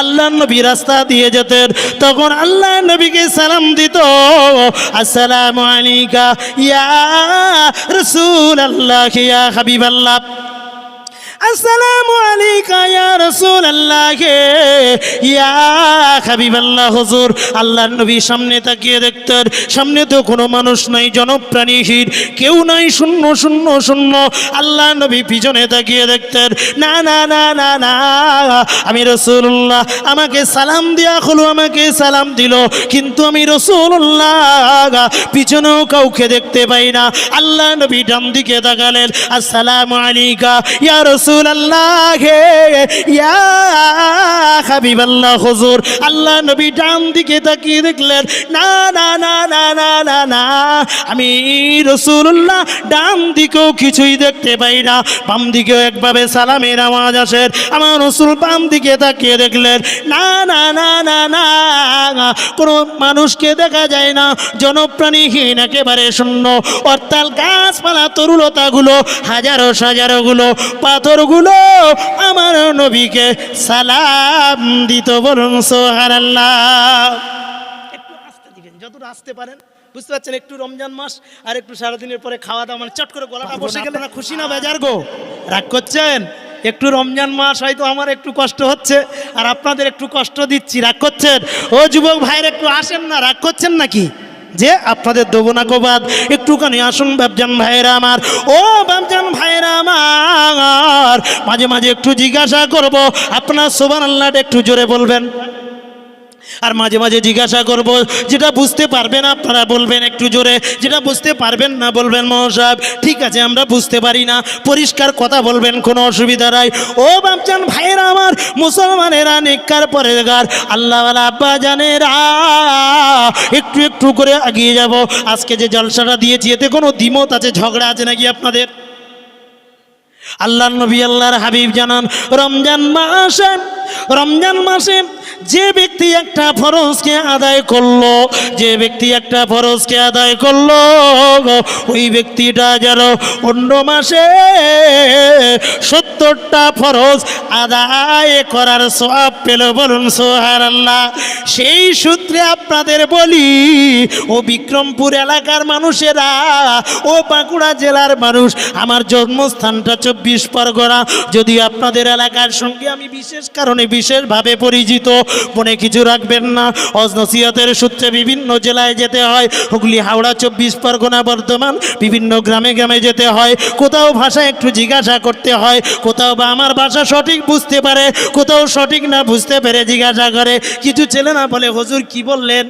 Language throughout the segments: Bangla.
আল্লাহ নবী রাস্তা দিয়ে যেতেন। তখন আল্লাহ নবীকে সালাম দিত, আসসালামু আলাইকা ইয়া রসুল আল্লাহ ইয়া হাবিব আল্লাহ আসসালামু আলাইকা ইয়া রাসূলুল্লাহ ইয়া হাবিবাল্লাহ হুজুর, আল্লাহর নবী সামনে তাকিয়ে দেখতেন। সামনে তো কোনো মানুষ নাই জনপ্রাণীহীন কেউ নাই, শূন্য শূন্য শূন্য। আল্লাহ নবী পিছনে তাকিয়ে দেখতেন। না না না না না, আমি রসুল্লাহ আমাকে সালাম দিয়া হলো, আমাকে সালাম দিল। কিন্তু আমি রসুল্লাহ পিছনেও কাউকে দেখতে পাই না। আল্লাহ নবী ডান দিকে তাকালেন। আসসালামু আলাইকা, ইয়া রাসূলুল্লাহ, ইয়া হাবিবাল্লাহ হুজুর। আল্লাহ নবী ডান দিকে তাকিয়ে দেখলেন, না না না না না না না। আমি রসুল্লাহ ডান দিকেও কিছুই দেখতে পাই না। বাম দিকেও একভাবে সালামের আওয়াজ আসে। আমার রসুল বাম দিকে তাকিয়ে দেখলেন, না না না না না। কোনো মানুষকে দেখা যায় না, জনপ্রাণীহীন, একেবারে শূন্য। অর্থাৎ গাছপালা তরুলতাগুলো, হাজারো, সাজারোগুলো পাথরগুলো আমার নবীকে সালাম দিত বরং সোহারাল্লাহ একটু আসতে দিবেন যতটা আসতে পারেন বুঝতে পারছেন একটু রমজান মাস আর একটু সারাদিনের পরে খাওয়া দাওয়া মানে চট করে গলাটা বসে গেলে না খুশি না বেজার গো। রাগ করছেন? একটু রমজান মাস হয়তো আমার একটু কষ্ট হচ্ছে আর আপনাদের একটু কষ্ট দিচ্ছি রাগ করছেন? ও যুবক ভাইয়ের একটু আসেন না রাগ করছেন নাকি? যে আপনাদের দেবো না কোবাদ একটুখানি আসুন বাবজান ভাইরা আমার। ও বাবজান ভাইরা আমার, মাঝে মাঝে একটু জিজ্ঞাসা করব, আপনার সোবান আল্লাহটা একটু জোরে বলবেন। আর মাঝে মাঝে জিজ্ঞাসা করব, যেটা বুঝতে পারবেন আপনারা বলবেন একটু জোরে, যেটা বুঝতে পারবেন না বলবেন মহাসাব ঠিক আছে, আমরা বুঝতে পারি না, পরিষ্কার কথা বলবেন, কোনো অসুবিধা নাই। ও বাপচান ভাইয়েরা আমার, মুসলমানেরা নিকার পরেগার আল্লাহওয়ালা আব্বা জানেরা, একটু একটু করে এগিয়ে যাব। আজকে যে জলসাটা দিয়েছি, এতে কোনো দ্বিমত আছে, ঝগড়া আছে নাকি আপনাদের? আল্লাহ নবী, আল্লাহর হাবিব জানান, রমজান মাসে রমজান মাসে যে ব্যক্তি একটা ফরজকে আদায় করল, যে ব্যক্তি একটা ফরজকে আদায় করল, ওই ব্যক্তিটা যেন অন্য মাসে সত্তরটা ফরজ আদায় করার সব পেল বলুন সোহার আল্লাহ সেই সূত্রে আপনাদের বলি, ও বিক্রমপুর এলাকার মানুষেরা, ও বাঁকুড়া জেলার মানুষ, আমার জন্মস্থানটা চব্বিশ পরগনা, যদি আপনাদের এলাকার সঙ্গে আমি বিশেষ কারণে বিশেষভাবে পরিচিত মনে কিছু রাখবেন না। অজনসিয়াতের সূত্রে বিভিন্ন জেলায় যেতে হয়। হুগলি, হাওড়া, চব্বিশ পরগনা, বর্ধমান, বিভিন্ন গ্রামে গ্রামে যেতে হয়। কোথাও ভাষা একটু জিজ্ঞাসা করতে হয়। কোথাও বা আমার ভাষা সঠিক বুঝতে পারে। কোথাও সঠিক না বুঝতে পেরে জিজ্ঞাসা করে। কিছু ছেলে না বলে, হজুর কি বললেন?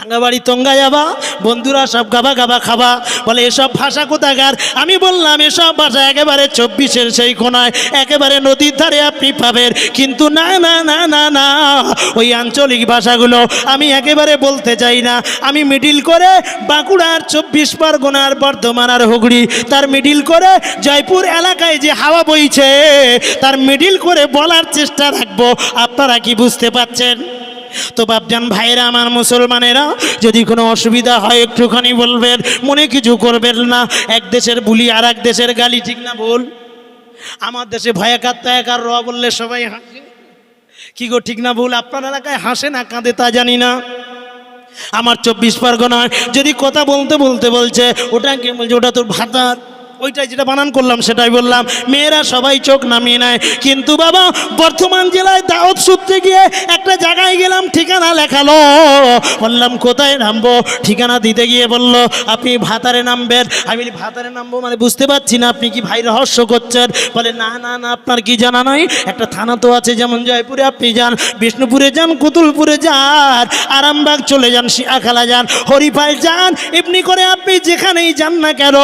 আঙ্গাবাড়ি তঙ্গা যাবা, বন্ধুরা সব গাবা গাবা খাবা। বলে, এসব ভাষা কোথাকার? আমি বললাম, এসব ভাষা একেবারে চব্বিশের সেই কোনায়, একেবারে নদীর ধারে আপনি পাবেন। কিন্তু না না না না না, ওই আঞ্চলিক ভাষাগুলো আমি একেবারে বলতে চাই না। আমি মিডিল করে বাঁকুড়ার চব্বিশ পরগনার বর্ধমান আর হুগলি, তার মিডিল করে জয়পুর এলাকায় যে হাওয়া বইছে, তার মিডিল করে বলার চেষ্টা রাখব। আপনারা কি বুঝতে পাচ্ছেন তো বাপজান ভাইরা, আমার মুসলমানেরা, যদি কোনো অসুবিধা হয়, একটুখানি বলবেন, মনে কিছু করবেন না। এক দেশের বুলি আর এক দেশের গালি, ঠিক না বল আমার দেশে ভয়াকার ত্যাগার র বললে সবাই হাসে। কি গো, ঠিক না ভুল? আপনার এলাকায় হাসে না, কাঁদে তা জানি না। আমার চব্বিশ পরগনায় যদি কথা বলতে বলতে বলছে, ওটা ওটাকে বলছে? ওটা তোর ভাতার। ওইটাই যেটা বানান করলাম, সেটাই বললাম, মেয়েরা সবাই চোখ নামিয়ে নেয়। কিন্তু বাবা বর্ধমান জেলায় দাওয়াত সূত্রে গিয়ে একটা জায়গায় গেলাম, ঠিকানা লেখালো। বললাম, কোথায় নামবো? ঠিকানা দিতে গিয়ে বলল, আপনি ভাতারে নামবেন। আমি ভাতারে নামবো মানে বুঝতে পারছি না, আপনি কি ভাই রহস্য করছেন? বলে, না না না, আপনার কি জানা নাই? একটা থানা তো আছে যেমন জয়পুরে, আপনি যান। বিষ্ণুপুরে যান, কুতুলপুরে যান। আরামবাগ চলে যান, শিয়াখালা যান। হরিপাল যান। এমনি করে আপনি যেখানেই যান না কেন,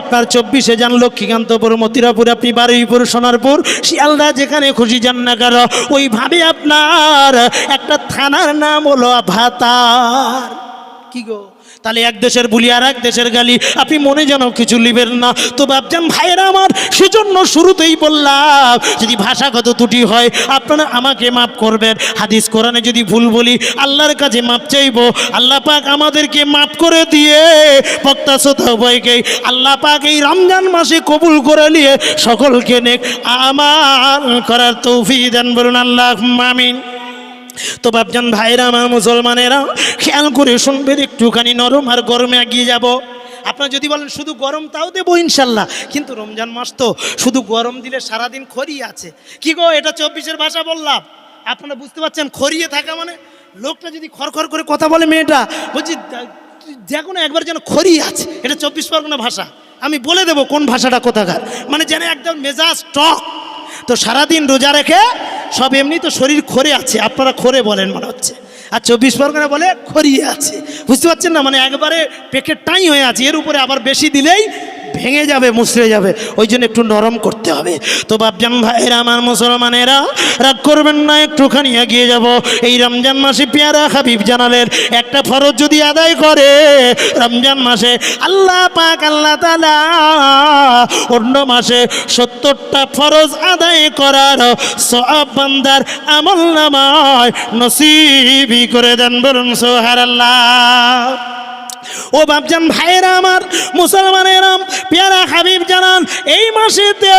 আপনার চব্বিশে যান লক্ষ্মীকান্তপুর, মতিরাপুর, আপনি বারুইপুর, সোনারপুর, শিয়ালদা, যেখানে খুশি যান না কেন ওইভাবে আপনার একটা থানার নাম হলো ভাতার কি গো? তাহলে এক দেশের বুলি আর এক দেশের গালি। আপনি মনে যেন কিছু লিবেন না। তো ভাবছেন, ভাইয়েরা আমার, সেজন্য শুরুতেই বললাম, যদি ভাষাগত ত্রুটি হয়, আপনারা আমাকে মাফ করবেন। হাদিস কোরআনে যদি ভুল বলি, আল্লাহর কাছে মাপ চাইব। আল্লাহ পাক আমাদেরকে মাফ করে দিয়ে, বক্তা, শ্রোতা আল্লাহ পাক এই রমজান মাসে কবুল করে নিয়ে সকলকে নেক আমার করার তৌফি দেন বলুন আল্লাহ মামিন তো ভাবছেন, ভাইরা, আমার মুসলমানেরা, খেয়াল করে শুনবেন, একটুখানি নরম আর গরমে এগিয়ে যাব। আপনারা যদি বলেন, শুধু গরম তাও দেবো ইনশাল্লাহ। কিন্তু রমজান মাস তো শুধু গরম দিলে সারাদিন খড়িয়ে আছে। কি গো, এটা চব্বিশের ভাষা বললাম। আপনারা বুঝতে পারছেন, খড়িয়ে থাকা মানে? লোকটা যদি খড়খড় করে কথা বলে মেয়েটা, বলছি, যে কোনো একবার যেন খড়িয়ে আছে। এটা চব্বিশ পরগনা ভাষা। আমি বলে দেবো কোন ভাষাটা কোথাকার। মানে যেন একদম মেজাজ টক। তো সারাদিন রোজা রেখে সব এমনি তো শরীর খরে আছে, আপনারা খরে বলেন মনে হচ্ছে। আর চব্বিশ পরগনা বলে খরিয়ে আছে। বুঝতে পারছেন না? মানে একবারে পেকেটটাই হয়ে আছে, এর উপরে আবার বেশি দিলেই ভেঙে যাবে মুসড়ে যাবে ওই জন্য একটু নরম করতে হবে। তো বাপজান ভাইয়েরা, আমার মুসলমানেরা, রাগ করবেন না, একটুখানি এগিয়ে যাব। এই রমজান মাসে পেয়ারা হাবিব জানালেন, একটা ফরজ যদি আদায় করে, রমজান মাসে আল্লাহ পাক, আল্লাহ তালা অন্য মাসে সত্তরটা ফরজ আদায় করার সব আমল নামায় নসিবি করে দেন বলুন সোহার আল্লাহ ও বাপজান ভাইয়েরা আমার, মুসলমানেরা, পেয়ারা হাবিব জানান, এই মাসেতে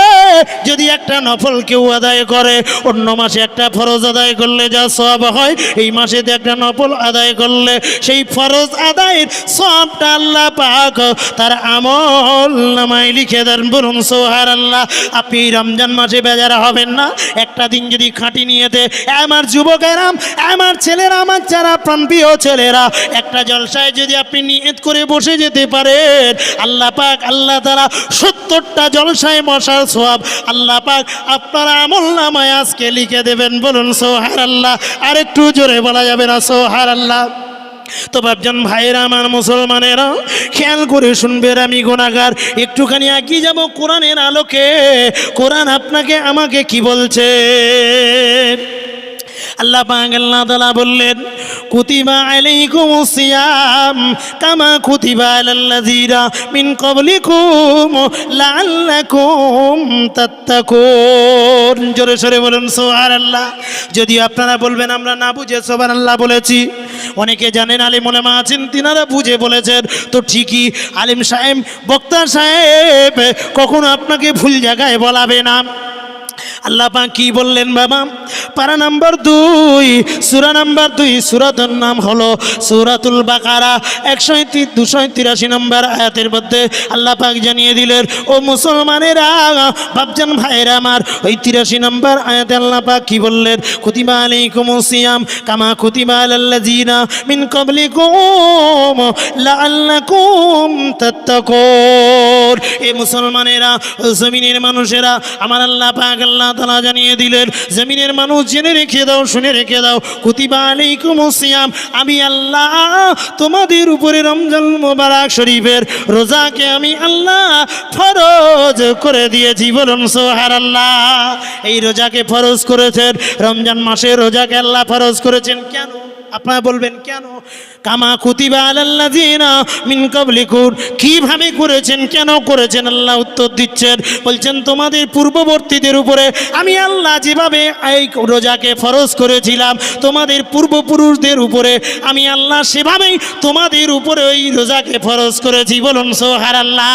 যদি একটা নফল কেউ আদায় করে, অন্য মাসে একটা ফরজ আদায় করলে যা সব হয়, এই মাসেতে একটা নফল আদায় করলে সেই ফরজ আদায়ের সবটা আল্লাহ পাক তার আমল নামায় লিখে দেন বলুন সোহার আল্লাহ আপনি রমজান মাসে বেজারা হবেন না, একটা দিন যদি খাঁটি নিয়েতে, আমার যুবকেরা আমার ছেলেরা আমার যারা প্রাণপ্রিয় ছেলেরা, একটা জলসায় যদি আপনি নিয়ত করে বসে যেতে পারেন। আল্লাহ পাক, আল্লাহ তারা সত্তরটা জলসায় মশার সোয়াব। আল্লাহ পাক, আপনার আমল নামায় আজকে লিখে দেবেন। বলুন সোহার আল্লাহ আর একটু জোরে বলা যাবে না সোহার আল্লাহ তো ভাবছেন, ভাইয়েরা আমার মুসলমানেরা, খেয়াল করে শুনবেন, আমি গোনাগার একটুখানি এগিয়ে যাব কোরআনের আলোকে। কোরআন আপনাকে, আমাকে কি বলছে? আল্লাহ পাক, আল্লাহ তাআলা বললেন কুতিবা আলাইকুম সিয়াম কামা কুতিবা আলাল্লাযিনা মিন ক্বাবলিকুম লাআল্লাকুম তাত্তাকুন জোরে সরে বলুন সুবহানাল্লাহ যদি আপনারা বলবেন, আমরা না বুঝে সুবহানাল্লাহ বলেছি। অনেকে জানেন আলিম ওলামা আছেন, তিনারা বুঝে বলেছেন। তো ঠিকই, আলিম সাহেব, বক্তা সাহেব কখনো আপনাকে ভুল জায়গায় বলাবে না। আল্লাহ পাক কি বললেন বাবা? পারা নাম্বার দুই, সুরা নাম্বার দুই সুরাতের নাম হলো সুরাতুল বাকারা একশো দুশো তিরাশি নম্বর আয়াতের মধ্যে আল্লাহ পাক জানিয়ে দিলেন, ও মুসলমানেরা ভাবছেন ভাইরা আমার, ওই তিরাশি নম্বর আয়াতে আল্লাহ পাক কি বললেন? কুতিবা আলাইকুম সিয়াম কামা কুতিবা আলাল্লাযিনা মিন ক্বাবলিকুম লাআল্লাকুম তাত্তাকুন এ মুসলমানেরা, জমিনের মানুষেরা, আমার আল্লাহ পাক আল্লাহ তাআলা জানিয়ে দিলেন, জমিনের মানুষ জেনে রেখে দাও, শুনে রেখে দাও, কুতিবা আলাইকুম সিয়াম। আমি আল্লাহ তোমাদের উপরে রমজান মোবারক শরীফের রোজাকে আমি আল্লাহ ফরজ করে দিয়েছি, বলুন সোহার আল্লাহ এই রোজাকে ফরজ করেছেন, রমজান মাসে রোজাকে আল্লাহ ফরজ করেছেন কেন? আপনারা বলবেন, কেন? কামা কুতিবা আলাল্লাযিনা মিন কাবলিকুম কীভাবে করেছেন, কেন করেছেন, আল্লাহ উত্তর দিচ্ছেন। বলছেন, তোমাদের পূর্ববর্তীদের উপরে আমি আল্লাহ যেভাবে এই রোজাকে ফরজ করেছিলাম, তোমাদের পূর্বপুরুষদের উপরে আমি আল্লাহ সেভাবেই তোমাদের উপরে ওই রোজাকে ফরজ করেছি। বলুন সোহার আল্লাহ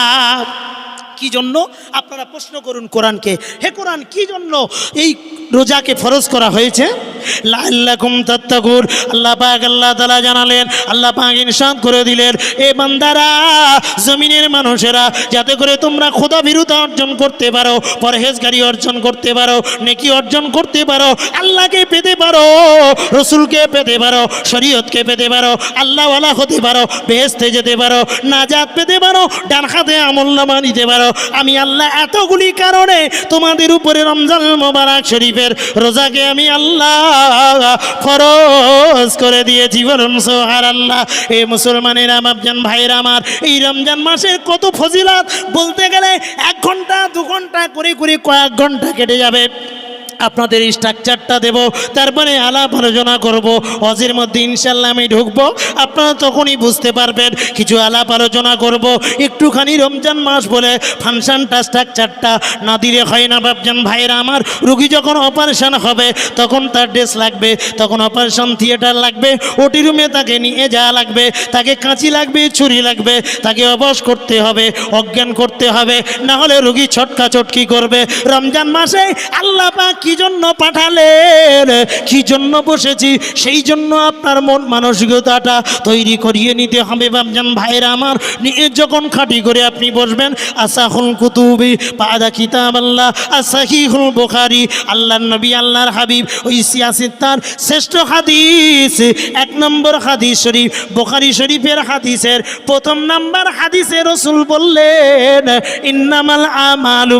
কি জন্য? আপনারা প্রশ্ন করুন কোরআনকে। হে কোরআন, কি জন্য এই রোজাকে ফরজ করা হয়েছে। লাল্লাকুম তাত্তাকুর আল্লাহ আল্লাহ তাআলা জানালেন, আল্লাহ করে দিলেন। এ জমিনের মানুষেরা, যাতে করে তোমরা অর্জন করতে পারো অর্জন করতে পারো, নেকি অর্জন করতে পারো, আল্লাহকে পেতে পারো, রসুলকে পেতে পারো, শরীয়তকে পেতে পারো, আল্লাহওয়ালা হতে পারো বেহেস্তে যেতে পারো, নাজাত পেতে পারো ডান হাতে আমল নামা নিতে পারো। আমি আল্লাহ এতগুলি কারণে তোমাদের উপরে রমজান মোবারক শরীফের রোজাকে আমি আল্লাহ খরচ করে দিয়েছি, বলুন সোহার আল্লাহ এ মুসলমানের আমাবজান ভাইয়ের আমার, এই রমজান মাসের কত ফজিলাত, বলতে গেলে এক ঘণ্টা, দু ঘণ্টা করে করে কয়েক ঘণ্টা কেটে যাবে। আপনাদের স্ট্রাকচারটা দেব। তারপরে আলাপ আলোচনা করব। অজের মধ্যে ইনশাল্লাহ আমি ঢুকবো। আপনারা তখনই বুঝতে পারবেন, কিছু আলাপ আলোচনা করব। একটুখানি রমজান মাস বলে ফাংশনটা স্ট্রাকচারটা না দিলে হয় না ভাবছেন ভাইরা আমার। রুগী যখন অপারেশন হবে, তখন তার ড্রেস লাগবে, তখন অপারেশন থিয়েটার লাগবে ওটি রুমে তাকে নিয়ে যাওয়া লাগবে, তাকে কাঁচি লাগবে, ছুরি লাগবে, তাকে অবশ করতে হবে, অজ্ঞান করতে হবে। না হলে রুগী ছটকা চটকি করবে। রমজান মাসে আল্লাহ পাক কি জন্য পাঠালেন? কি জন্য বসেছি? সেই জন্য আপনার মন মানসিকতাটা তৈরি করিয়ে নিতে হবে বাবজান ভাইরা আমার। নিয়ে যখন খাটি করে আপনি বসবেন, আসাহুল কুতুবি পাদা কিতাব আল্লাহ আসাহিহুল বোখারি আল্লাহ নবী, আল্লাহর হাবিব, ওই সিয়াসির তার শ্রেষ্ঠ হাদিস। এক নম্বর হাদিস শরীফ, বোখারি শরীফের হাদিসের প্রথম নাম্বার হাদিসে রসুল বললেন, ইন্নামাল আমালু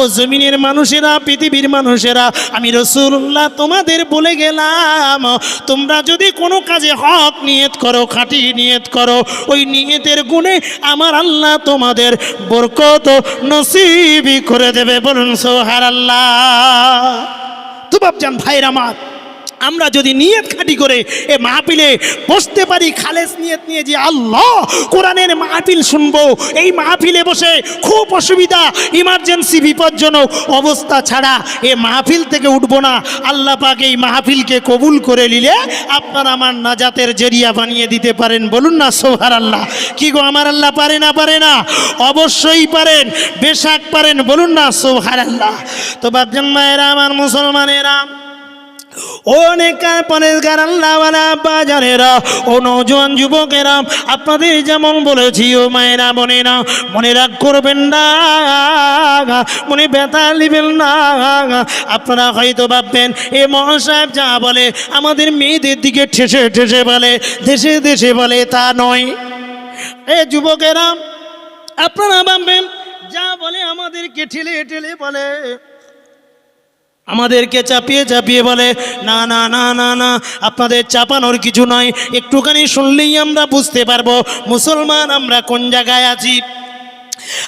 ও জমিনের মানুষেরা পৃথিবীর মানুষেরা, আমি রসুল্লাহ তোমাদের বলে গেলাম, তোমরা যদি কোনো কাজে হক নিয়ত করো, খাঁটি নিয়ত করো, ওই নিয়তের গুণে আমার আল্লাহ তোমাদের বরকত নসিবি করে দেবে। বলুন সোহার আল্লাহ ভাবছেন ভাইর আমার আমরা যদি নিয়ত খাটি করে এ মাহফিলে বসতে পারি, খালেস নিয়ত নিয়ে যে আল্লাহ কোরআনের মাহফিল শুনব, এই মাহফিলে বসে খুব অসুবিধা, ইমার্জেন্সি বিপজ্জনক অবস্থা ছাড়া এ মাহফিল থেকে উঠবো না। আল্লাহ পাক এই মাহফিলকে কবুল করে নিলে আপনার আমার নাজাতের জেরিয়া বানিয়ে দিতে পারেন। বলুন না সোহার আল্লাহ কি গো, আমার আল্লাহ পারে না পারে না? অবশ্যই পারেন, বেশাক পারেন, বলুন না সোহার আল্লাহ তো বাপজান মায়েরা আমার মুসলমানেরা অনেক পরেজগার আল্লাহওয়ালা বাজারেরা, ও নৌজওয়ান যুবকেরা, আপনাদের যেমন বলেছি ও মায়েরা বোনেরা, মনে রাগ করবেন না, মনে ব্যথা নেবেন না, আপনারা হয়তো ভাববেন, এ মহাসাহেব যা বলে, আমাদের মেয়েদের দিকে ঠেসে ঠেসে বলে, দেশে দেশে বলে, তা নয়। এ যুবকেরা, আপনারা ভাববেন, যা বলে আমাদেরকে ঠেলে ঠেলে বলে আমাদেরকে চাপিয়ে চাপিয়ে বলে, না না না না না, আপনাদের চাপানোর কিছু নয়। একটুখানি শুনলেই আমরা বুঝতে পারব, মুসলমান আমরা কোন জায়গায় আছি?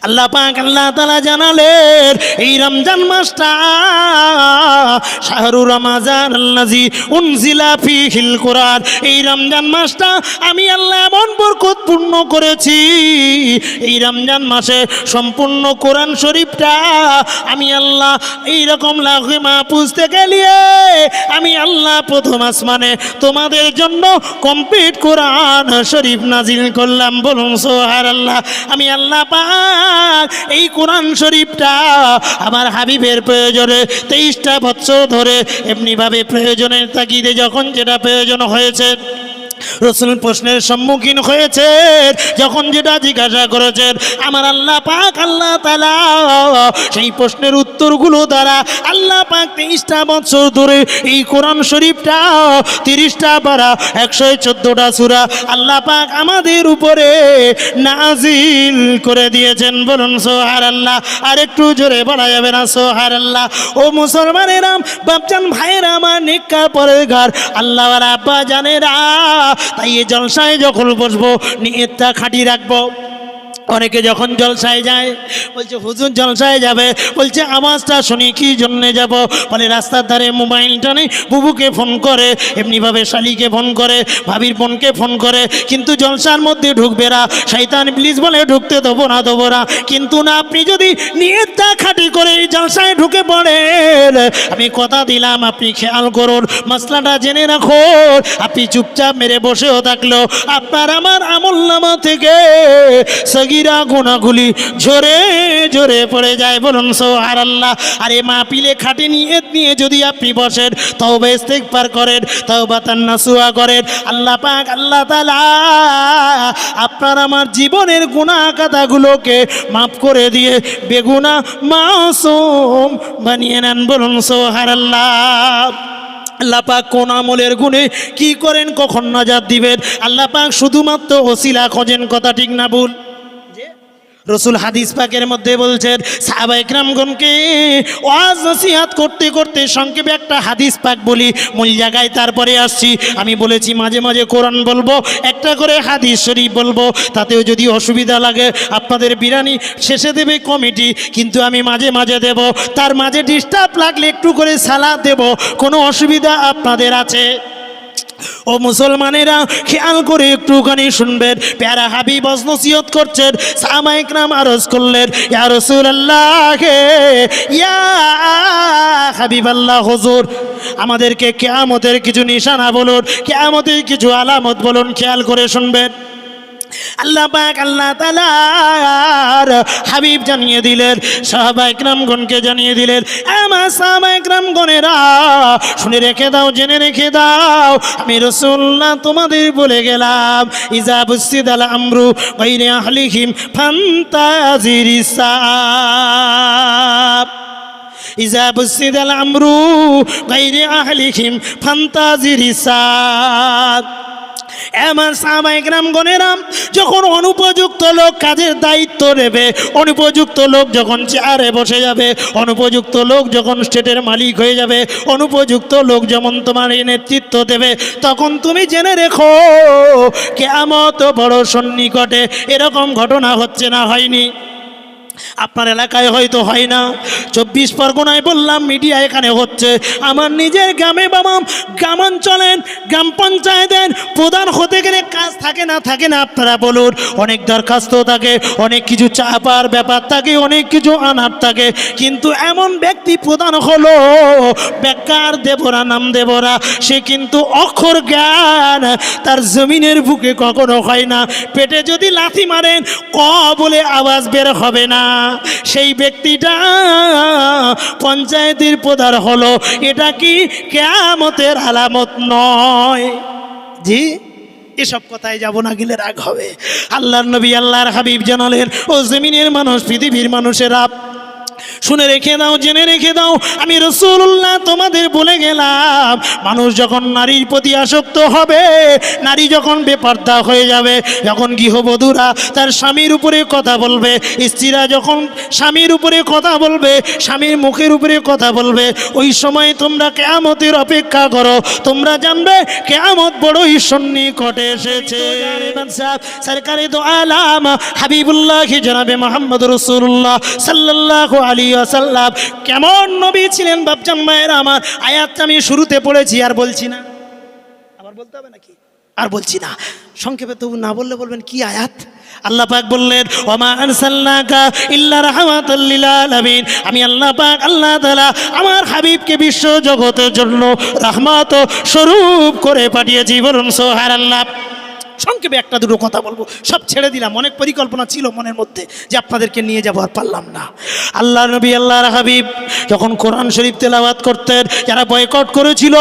আল্লাহ পাক আল্লাহ তালা জানালেন, এই রমজান মাসটা শাহরু রমাজান আল্লাজি উনজিলা ফিহিল কোরআন। এই রমজান মাসটা আমি আল্লাহ এমন বরকত পূর্ণ করেছি, এই রমজান মাসে সম্পূর্ণ কোরআন শরীফটা আমি আল্লাহ এই রকম লাখে মাহফুজ থেকে নিয়ে আমি আল্লাহ প্রথম আসমানে তোমাদের জন্য কমপ্লিট কোরআন শরীফ নাজিল করলাম। বলুন সোহার আল্লাহ আমি আল্লাহ পাক এই কোরআন শরীফটা আমার হাবিবের প্রয়োজনে তেইশটা বছর ধরে এমনিভাবে প্রয়োজনের তাগিদে যখন যেটা প্রয়োজন হয়েছে রসুল প্রশ্নের সম্মুখীন হয়েছে। যখন যেটা জিজ্ঞাসা করেছেন আমার আল্লাহ পাক, আল্লাহ তালা সেই প্রশ্নের উত্তরগুলো দ্বারা আল্লাহ পাক তেইশটা বছর ধরে এই কোরআন শরীফটা, তিরিশটা পারা, একশো চোদ্দোটা সুরা আল্লাহ পাক আমাদের উপরে নাজিল করে দিয়েছেন। বলুন সোহার আল্লাহ আর একটু জোরে বলা যাবে না সোহার আল্লাহ ও মুসলমানেরাম বাপজান ভাইয়েরা আমার নিকা পরে ঘর আল্লাহ আব্বা জানেরা তাই এই জলসায় যখন বসবো নিয়তটা খাটি রাখব। অনেকে যখন জলসায় যায়, বলছে, হুজুর, জলসায় যাবে? বলছে, আওয়াজটা শুনি, কি জন্যে যাব? বলে, রাস্তার ধারে মোবাইলটা নেই, বুবুকে ফোন করে, এমনিভাবে শালিকে ফোন করে, ভাবির বোনকে ফোন করে, কিন্তু জলসার মধ্যে ঢুকবে না শৈতান প্লিজ বলে, ঢুকতে দেবো না দেবো না। কিন্তু না, আপনি যদি নিয়তটা খাটি করে জলসায় ঢুকে পড়েন, আমি কথা দিলাম, আপনি খেয়াল করুন মশলাটা জেনে রাখুন, আপনি চুপচাপ মেরে বসেও থাকল, আপনার আমার আমল নামা থেকে সগিরা গুণাগুলি ঝরে ঝরে পড়ে যায় বলুন সোহার আল্লাহ আরে মা পিলে খাটে নিয়ে নিয়ে যদি আপনি বসেন তাও বেস্তেক পার করেন তাও বাতান্না সুয়া করেন, আল্লাহ পাক, আল্লাহ তালা আপনার আমার জীবনের গুণা কাতাগুলোকে মাফ করে দিয়ে বেগুনা মাসুম বানিয়ে নেন বলুন সোহার আল্লাহ আল্লাহ পাক কোন আমলের গুণে কি করেন কখন নাজাদ দিবেন? আল্লাহ পাক শুধুমাত্র ওসিলা খোঁজেন, কথা ঠিক না ভুল? রসুল হাদিস পাকের মধ্যে বলছেন, সাহাবা ইকরামগণকে ওয়াজ নসিহাত করতে করতে সংক্ষেপে একটা হাদিস পাক বলি মূল জায়গায় তারপরে আসছি। আমি বলেছি, মাঝে মাঝে কোরআন বলব, একটা করে হাদিস শরীফ বলব, তাতেও যদি অসুবিধা লাগে, আপনাদের বিরানি শেষে দেবে কমিটি, কিন্তু আমি মাঝে মাঝে দেব, তার মাঝে ডিস্টার্ব লাগলে একটু করে সালাদ দেব, কোনো অসুবিধা আপনাদের আছে? ও মুসলমানেরা খেয়াল করে একটুখানি শুনবেন। প্যারা হাবিব নসিহত করছেন সামাইক নাম আরজ করলেন, ইয়া রসুল্লাহ ইয়া হাবিব আল্লাহ হজুর, আমাদেরকে কেয়ামতের কিছু নিশানা বলুন, কেয়ামতের কিছু আলামত বলুন, খেয়াল করে শুনবেন। আল্লাহ পাক, আল্লাহ তালার হাবিব জানিয়ে দিলেন, সাহাবা ইকরামগণকে জানিয়ে দিলেন আমার সাহাবা ইকরামগণেরা শুনে রেখে দাও, জেনে রেখে দাও, আমি রসুল্লাহ তোমাদের বলে গেলাম, ইজা বুসিদ আল আমরু বাইরে আহলিহিম ফান্তাজিরিসাব ইজা বুসিদ আল আমরু বাইরে আহলিহিম এমন সামাইগ্রাম গণেরাম যখন অনুপযুক্ত লোক কাজের দায়িত্ব নেবে, অনুপযুক্ত লোক যখন চেয়ারে বসে যাবে, অনুপযুক্ত লোক যখন স্টেটের মালিক হয়ে যাবে, অনুপযুক্ত লোক যেমন তোমার এই নেতৃত্ব দেবে, তখন তুমি জেনে রেখো কেমত বড় সন্নিকটে এরকম ঘটনা হচ্ছে না, হয়নি। আপনার এলাকায় হয়তো হয় না। চব্বিশ পরগনায় বললাম, মিডিয়া এখানে হচ্ছে। আমার নিজের গ্রামে বাবাম গ্রামাঞ্চলের গ্রাম পঞ্চায়েতের প্রধান হতে গেলে কাজ থাকে না থাকে না, আপনারা বলুন। অনেক দরখাস্ত থাকে, অনেক কিছু চাপার ব্যাপার থাকে, অনেক কিছু আনার থাকে। কিন্তু এমন ব্যক্তি প্রধান হলো বেকার দেবরা, নাম দেবরা। সে কিন্তু অক্ষর জ্ঞান, তার জমিনের বুকে কখনো হয় না। পেটে যদি লাথি মারেন, ক বলে আওয়াজ বের হবে না। সেই ব্যক্তিটা পঞ্চায়েতের প্রধান হলো। এটা কি কেয়ামতের আলামত নয়? জি এসব কথায় যাব না গেলে রাগ হবে। আল্লাহর নবী আল্লাহর হাবিব জানালেন ও জমিনের মানুষ পৃথিবীর মানুষেরা শুনে রেখে দাও, জেনে রেখে দাও। আমি রসুল্লাহ তোমাদের বলে গেলাম, মানুষ যখন নারীর প্রতি আসক্ত হবে, নারী যখন বেপর্দা হয়ে যাবে, যখন গৃহবধূরা তার স্বামীর উপরে কথা বলবে, স্ত্রীরা যখন স্বামীর উপরে কথা বলবে, স্বামীর মুখের উপরে কথা বলবে, ওই সময় তোমরা কেয়ামতের অপেক্ষা করো। তোমরা জানবে, কেয়ামত বড়ই সন্নিকটে এসেছে। সরকারি তো আলাম হাবিবুল্লাহ জনাবে মোহাম্মদ রসুল্লাহ সাল্লাহ আলী আসাল্লাম কেমন নবী ছিলেন বাপজান মায়ের আমার? আয়াতটা আমি শুরুতে পড়েছি, আর বলছি না। আবার বলতে হবে নাকি? আর বলছি না। সংক্ষেপে তবু না বললে বলবেন, কি আয়াত? আল্লাহ পাক বললেন, ওমা ইল্লা রাহমাতাল আমি আল্লাহ পাক, আল্লাহ তাআলা আমার হাবিবকে বিশ্ব জগতের জন্য রাহমাত স্বরূপ করে পাঠিয়েছি বলুন সুবহানাল্লাহ। সংক্ষেপে একটা দুটো কথা বলব। সব ছেড়ে দিলাম। অনেক পরিকল্পনা ছিল মনের মধ্যে যে আপনাদেরকে নিয়ে যাব, আর পারলাম না। আল্লাহ নবী, আল্লাহর হাবিব যখন কোরআন শরীফ তেলাওয়াত করতেন, যারা বয়কট করেছিল,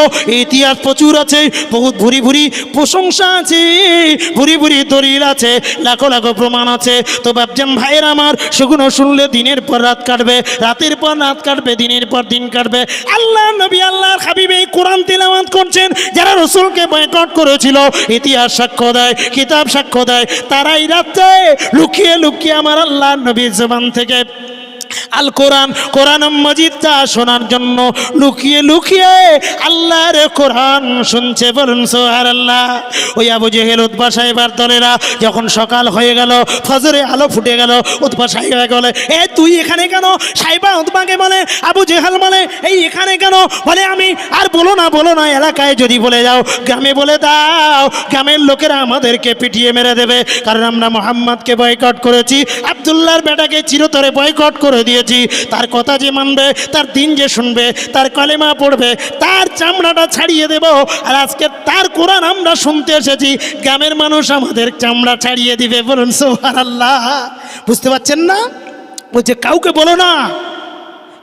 ইতিহাস প্রচুর আছে, বহুত ভুরি ভুরি প্রশংসা আছে, ভুরি ভুরি দলিল আছে, লাখো লাখো প্রমাণ আছে। তো বাপজান ভাইয়ের আমার, সেগুলো শুনলে দিনের পর রাত কাটবে, রাতের পর রাত কাটবে, দিনের পর দিন কাটবে। আল্লাহ নবী, আল্লাহর হাবিব এই কোরআন তেলাওয়াত করছেন, যারা রসুলকে বয়কট করেছিল, ইতিহাস সাক্ষ্য দেয় কিতাব সাক্ষ্য দেয় তারাই রাত্রে লুকিয়ে লুকিয়ে আমার আল্লাহ নবীর জবান থেকে আল কোরআন কোরআন মজিদটা শোনার জন্য লুকিয়ে লুকিয়ে আল্লাহর কোরআন শুনছে, বলুন সোহার আল্লাহ ওই আবু জেহেল উদ্বা সাহেবার দলেরা যখন সকাল হয়ে গেল, ফজরে আলো ফুটে গেল উদ্বা সাহেব বলে, এ, তুই এখানে কেন? সাইবা উদ্বাকে বলে, আবু জেহাল বলে, এই এখানে কেন? বলে, আমি আর বলো না বলো না, এলাকায় যদি বলে যাও, গ্রামে বলে দাও, গ্রামের লোকেরা আমাদেরকে পিটিয়ে মেরে দেবে। কারণ আমরা মোহাম্মদকে বয়কট করেছি, আবদুল্লাহর বেটাকে চিরতরে বয়কট করে দিয়েছি। তার কথা যে মানবে, তার দিন যে শুনবে, তার কলেমা পড়বে, তার চামড়াটা ছাড়িয়ে দেব। আর আজকে তার কোরআন আমরা শুনতে এসেছি, গ্রামের মানুষ আমাদের চামড়া ছাড়িয়ে দিবে বলুন সোহার আল্লাহ বুঝতে পারছেন না? বলছে, কাউকে বলো না।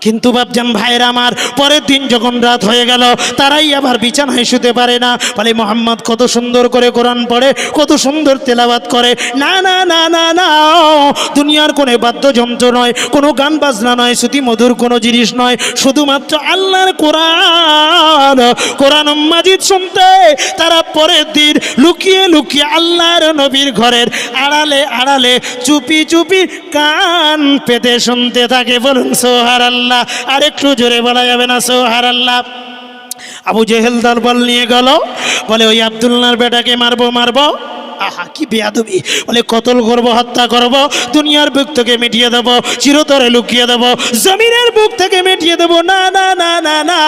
কিন্তু বাপজান ভাইয়ের আমার, পরের দিন যখন রাত হয়ে গেল, তারাই আবার বিছানায় শুতে পারে না। বলে মোহাম্মদ কত সুন্দর করে কোরআন পড়ে, কত সুন্দর তেলাবাত করে। না না না না না, দুনিয়ার কোনো বাদ্যযন্ত্র নয়, কোনো গান বাজনা নয়, শ্রুতি মধুর কোনো জিনিস নয়, শুধুমাত্র আল্লাহর কোরআন। কোরআন মাজিদ শুনতে, তারা পরের দিন লুকিয়ে লুকিয়ে আল্লাহর নবীর ঘরের আড়ালে আড়ালে চুপি চুপি কান পেতে শুনতে থাকে। বলুন সোহার আল্লাহ আর একটু জোরে বলা যাবে না সোহার আল্লাহ আবু জেহেল দল বল নিয়ে গেল। বলে, ওই আবদুল্লার বেটাকে মারবো মারবো। আহা, কি বেয়াদবি। বলে, কতল করব, হত্যা করব, দুনিয়ার বুক থেকে মিটিয়ে দেব, চিরতরে লুকিয়ে দেব, জমিনের বুক থেকে মিটিয়ে দেব। না না না না না,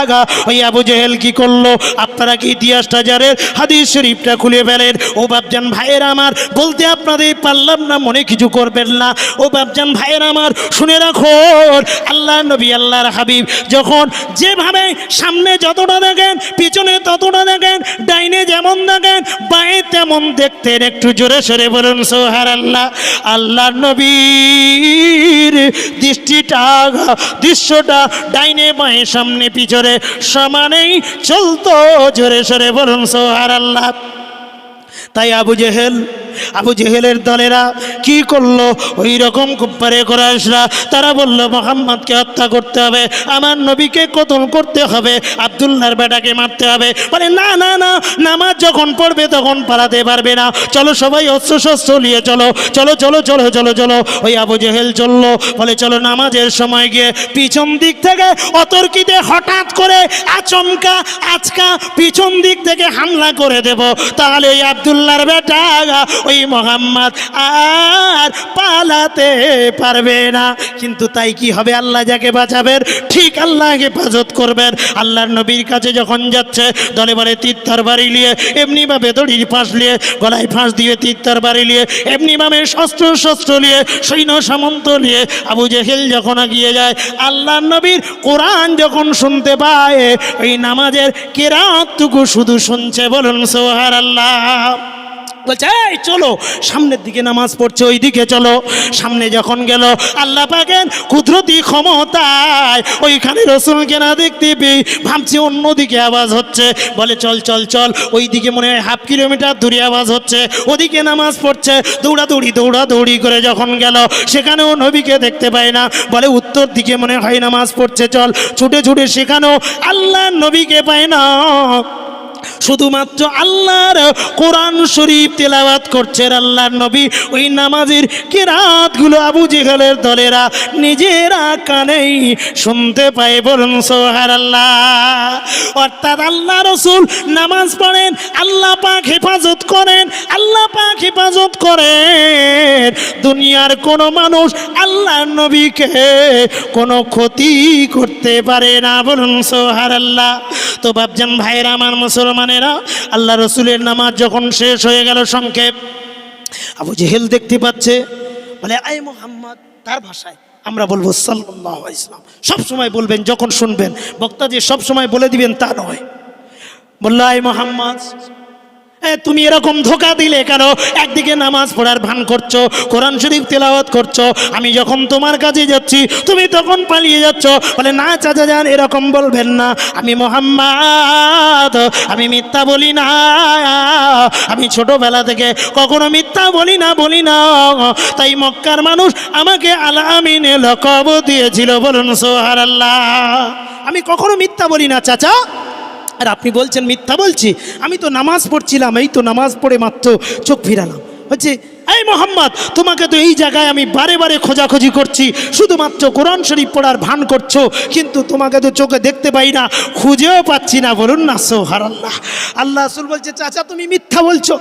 আগা, ওই আবু জেহেল কি করল? আপনারা কি ইতিহাসটা জানেন? হাদিস শরীফটা খুলে ফেলেন। ও বাপজান ভাইয়ের আমার, বলতে আপনাদের পারলাম না, মনে কিছু করবেন না। ও বাপজান ভাইয়ের আমার, শুনে রাখুন, আল্লাহ নবী, আল্লাহর হাবিব, যখন যেভাবে সামনে যতটা দেখেন, পিছনে ততটা দেখেন, ডাইনে যেমন দেখেন, বাঁয়ে তেমন দেখতেন একটু জোরে সরে বলুন সোহার আল্লাহ আল্লাহ নবীর দৃষ্টিটা দৃশ্যটা ডাইনে বাঁয়ে সামনে পিছনে সমানেই চলতো। জোরে সরে বলুন সোহার আল্লাহ তাই আবু জেহেল, আবু জেহেলের দলেরা কি করল? ওই রকম কুপ্পারে কোরআশরা তারা বলল, মোহাম্মদকে হত্যা করতে হবে, আমার নবীকে কতল করতে হবে আবদুল্লাহর বেটাকে মারতে হবে। বলে, না না না, নামাজ যখন পড়বে তখন পালাতে পারবে না। চলো সবাই অস্ত্র শস্ত্র নিয়ে চলো। চলো চলো চলো চলো চলো। ওই আবু জেহেল চলল। বলে, চলো নামাজের সময় গিয়ে পিছন দিক থেকে অতর্কিতে হঠাৎ করে আচমকা আজকা পিছন দিক থেকে হামলা করে দেব। তাহলে ওই আবদুল্লাহর বেটা ওই মোহাম্মদ আর পালাতে পারবে না। কিন্তু তাই কি হবে? আল্লাহ যাকে বাঁচাবেন, ঠিক আল্লাহ হেফাজত করবেন। আল্লাহর নবীর কাছে যখন যাচ্ছে দলে বলে তীর্থর বাড়ি নিয়ে। এমনিভাবে দড়ির ফাঁস নিয়ে, গলায় ফাঁস দিয়ে তীর্থর বাড়ি নিয়ে এমনিভাবে শস্ত্র শস্ত্র নিয়ে, সৈন্য সামন্ত নিয়ে আবু জেহেল যখন এগিয়ে যায় আল্লাহ নবীর কোরআন যখন শুনতে পায় ওই নামাজের কেরাতটুকু শুধু শুনছে বলুন সোহার আল্লাহ বলছে, এই, চলো, সামনের দিকে নামাজ পড়ছে ওই দিকে চলো। সামনে যখন গেল, আল্লাহ পাকেন কুদরতি ক্ষমতায় ওইখানে রসুলকে না দেখতে পেয়ে ভাবছি, অন্যদিকে আওয়াজ হচ্ছে। বলে, চল চল চল। ওই দিকে মনে হয় হাফ কিলোমিটার দূরে আওয়াজ হচ্ছে। ওদিকে নামাজ পড়ছে, দৌড়াদৌড়ি দৌড়াদৌড়ি করে যখন গেল, সেখানেও নবীকে দেখতে পায় না। বলে, উত্তর দিকে মনে হয় নামাজ পড়ছে, চল। ছুটে ছুটে সেখানেও আল্লাহ নবীকে পায় না। শুধুমাত্র আল্লাহর কোরআন শরীফ তেলাওয়াত করছেন আল্লাহর নবী ওই নামাজের কেরাতগুলো আবু জেহালের দলেরা নিজেরা কানেই শুনতে পায় বলুন সোহার আল্লাহ। অর্থাৎ আল্লাহ রসুল নামাজ পড়েন, আল্লাহ পাক হেফাজত করেন, আল্লাহ পাক হেফাজত করেন। দুনিয়ার কোনো মানুষ আল্লাহ নবীকে কোনো ক্ষতি করতে পারে না, বলুন সোহার আল্লাহ তো বাবজান ভাইরা, আমার মুসলমানেরা, আল্লাহ রসুলের নামাজ যখন শেষ হয়ে গেল সংক্ষেপ, আবু জেহেল দেখতে পাচ্ছে, বলে আই মোহাম্মদ তার ভাষায়? আমরা বলব সাল্লাহ ইসলাম সব সময় বলবেন, যখন শুনবেন, বক্তা যে সব সময় বলে দিবেন তা নয়। বলল আই মোহাম্মদ তুমি এরকম ধোকা দিলে কেন? একদিকে নামাজ পড়ার ভান করছ, কোরআন শরীফ তেলাওয়াত করছ, আমি যখন তোমার কাছে যাচ্ছি, তুমি তখন পালিয়ে যাচ্ছ। বলে, না চাচা যান এরকম বলবেন না। আমি মোহাম্মদ, আমি মিথ্যা বলি না। আমি ছোটবেলা থেকে কখনো মিথ্যা বলি না বলি না। তাই মক্কার মানুষ আমাকে আলামিনে লকব দিয়েছিল। বলুন সোহার আল্লাহ আমি কখনো মিথ্যা বলি না, চাচা। আর আপনি বলছেন, মিথ্যা বলছি। আমি তো নামাজ পড়ছিলাম, এই তো নামাজ পড়ে মাত্র চোখ ফিরালাম। হচ্ছে এই মোহাম্মদ, তোমাকে তো এই জায়গায় আমি বারে বারে খোঁজাখুঁজি করছি। শুধুমাত্র কোরআন শরীফ পড়ার ভান করছ, কিন্তু তোমাকে তো চোখে দেখতে পাই না, খুঁজেও পাচ্ছি না। বলুন না সোহার আল্লাহ আল্লাহ আসুল বলছে, চাচা, তুমি মিথ্যা বলছো।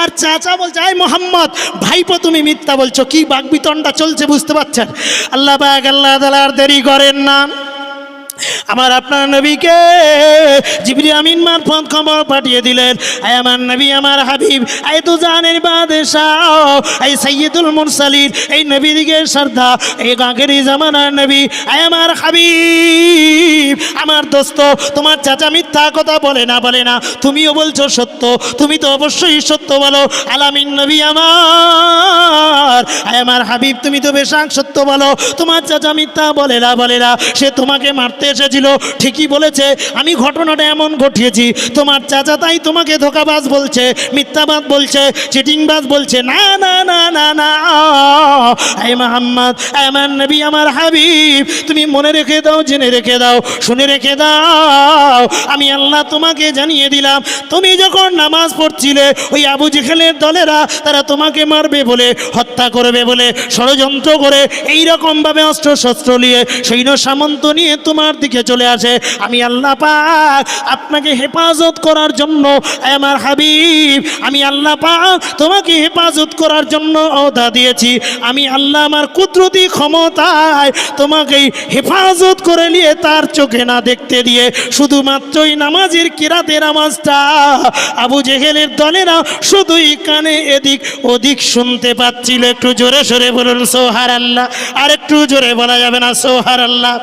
আর চাচা বলছে, এই মোহাম্মদ, ভাইপো, তুমি মিথ্যা বলছো। কি বাগবিতণ্ডা চলছে, বুঝতে পারছেন? আল্লাহ বাগ আল্লাহ আর দেরি করেন না। আমার আপনার নবীকে জিবরি আমিন মারফত খবর পাঠিয়ে দিলেন। আয় আমার নবী, আমার হাবিব, আয় তো জানের বাদশাহ এই সৈয়দুল মুরসালিন, এই নবী দিকে শ্রদ্ধা, এই গাঁকেরই জামানার নবী। আয় আমার হাবিব, আমার দোস্ত, তোমার চাচা মিথ্যা কথা বলে না বলে না। তুমিও বলছো সত্য, তুমি তো অবশ্যই সত্য বলো। আলামিন নবী আমার, আয় আমার হাবিব, তুমি তো বেশাক সত্য বলো। তোমার চাচা মিথ্যা বলে না বলে না। সে তোমাকে মারতে এসেছিল, ঠিকই বলেছে, আমি ঘটনাটা এমন ঘটিয়েছি, তোমার চাচা তাই তোমাকে ধোকাবাজ বলছে, মিথ্যাবাদ বলছে, চিটিংবাজ বলছে, না না না না না, আয় মোহাম্মদ আমার নবী, আমার হাবিব, তুমি মনে রেখে দাও, জেনে রেখে দাও, শুনে রেখে দাও, আমি আল্লাহ তোমাকে জানিয়ে দিলাম, তুমি যখন নামাজ পড়ছিলে, ওই আবু জেহেলের দলেরা, তারা তোমাকে মারবে বলে, হত্যা করবে বলে, ষড়যন্ত্র করে এই রকমভাবে অস্ত্র শস্ত্র নিয়ে, সৈন্য সামন্ত নিয়ে তোমার তোমার দিকে চলে আসে। আমি আল্লাহ পাক আপনাকে হেফাজত করার জন্য আমার হাবিব, আমি আল্লাহ পাক তোমাকে হেফাজত করার জন্য অদা দিয়েছি। আমি আল্লাহ আমার কুদরতি ক্ষমতায় তোমাকে হেফাজত করে নিয়ে তার চোখে না দেখতে দিয়ে, শুধুমাত্রই নামাজের কিরাতের নামাজটা আবু জেহেলের দলেরা শুধুই কানে এদিক ওদিক শুনতে পাচ্ছিল। একটু জোরে সরে বলুন সোহার আল্লাহ আর একটু জোরে বলা যাবে না সোহার আল্লাহ